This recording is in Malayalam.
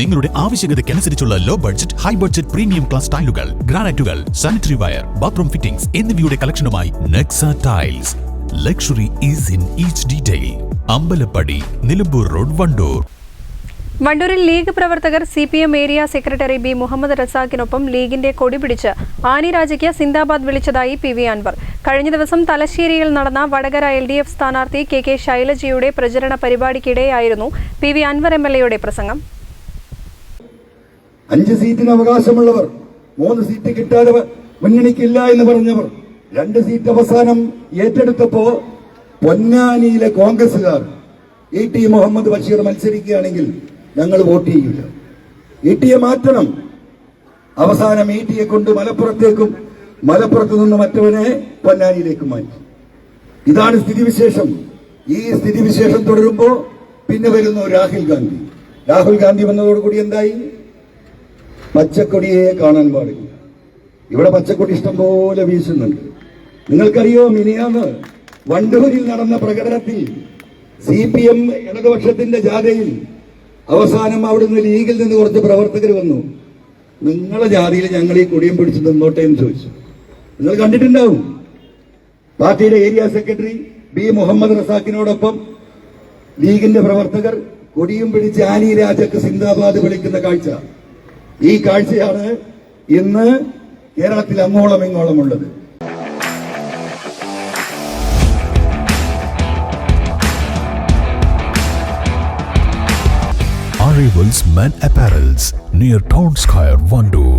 നിങ്ങളുടെ ആവശ്യകതയ്ക്കനുസരിച്ചുള്ള low budget high budget premium class ടൈലുകൾ ഗ്രാനൈറ്റുകൾ സാനിറ്ററി വയർ ബാത്റൂം ഫിറ്റിംഗ്സ് എന്നിവയുടെ കളക്ഷനുമായി Nexa tiles luxury is in each detail Ambalappadi Nilambur road Wandoor. വണ്ടൂരിൽ league പ്രവർത്തകർ C P M area secretary B Muhammad റസാഖിനൊപ്പം ലീഗിന്റെ കൊടി പിടിച്ച് ആനി രാജയ്ക്ക് സിന്ദാബാദ് വിളിച്ചതായി പി വി അൻവർ. കഴിഞ്ഞ ദിവസം തലശ്ശേരിയിൽ നടന്ന വടകര എൽ ഡി എഫ് സ്ഥാനാർത്ഥി കെ കെ ശൈലജയുടെ പ്രചരണ പരിപാടിക്കിടെയായിരുന്നു P V Anvar M L എയുടെ പ്രസംഗം. അഞ്ച് സീറ്റിന് അവകാശമുള്ളവർ മൂന്ന് സീറ്റ് കിട്ടാതെ മുന്നണിക്കില്ല എന്ന് പറഞ്ഞവർ രണ്ട് സീറ്റ് അവസാനം ഏറ്റെടുത്തപ്പോ പൊന്നാനിയിലെ കോൺഗ്രസുകാർ ഇ ടി മുഹമ്മദ് ബഷീർ മത്സരിക്കുകയാണെങ്കിൽ ഞങ്ങൾ വോട്ട് ചെയ്യില്ല ഇ ടിയെ മാറ്റണം. അവസാനം ഇ ടിയെ കൊണ്ട് മലപ്പുറത്തേക്കും മലപ്പുറത്ത് നിന്ന് മറ്റവനെ പൊന്നാനിയിലേക്ക് മാറ്റി. ഇതാണ് സ്ഥിതിവിശേഷം. ഈ സ്ഥിതിവിശേഷം തുടരുമ്പോ പിന്നെ വരുന്നു രാഹുൽ ഗാന്ധി. രാഹുൽ ഗാന്ധി വന്നതോടുകൂടി എന്തായി? പച്ചക്കൊടിയെ കാണാൻ പാടില്ല. ഇവിടെ പച്ചക്കൊടി ഇഷ്ടം പോലെ വീശുന്നുണ്ട്. നിങ്ങൾക്കറിയോ മിനിയാന്ന് വണ്ടൂരിൽ നടന്ന പ്രകടനത്തിൽ സി പി എം ഇടതുപക്ഷത്തിന്റെ ജാഥയിൽ അവസാനം അവിടുന്ന് ലീഗിൽ നിന്ന് കുറച്ച് പ്രവർത്തകർ വന്നു. നിങ്ങളെ ജാതിയിൽ ഞങ്ങൾ ഈ കൊടിയും പിടിച്ച് നിന്നോട്ടെ എന്ന് ചോദിച്ചു. നിങ്ങൾ കണ്ടിട്ടുണ്ടാവും. പാർട്ടിയുടെ ഏരിയ സെക്രട്ടറി ബി മുഹമ്മദ് റസാഖിനോടൊപ്പം ലീഗിന്റെ പ്രവർത്തകർ കൊടിയും പിടിച്ച് ആനി രാജക്ക് സിന്ദാബാദ് വിളിക്കുന്ന കാഴ്ച. ഈ കാഴ്ചയാണ് ഇന്ന് കേരളത്തിൽ അങ്ങോളം ഇങ്ങോളം ഉള്ളത് Arrivals Men Apparels near Town Square, Vandoor.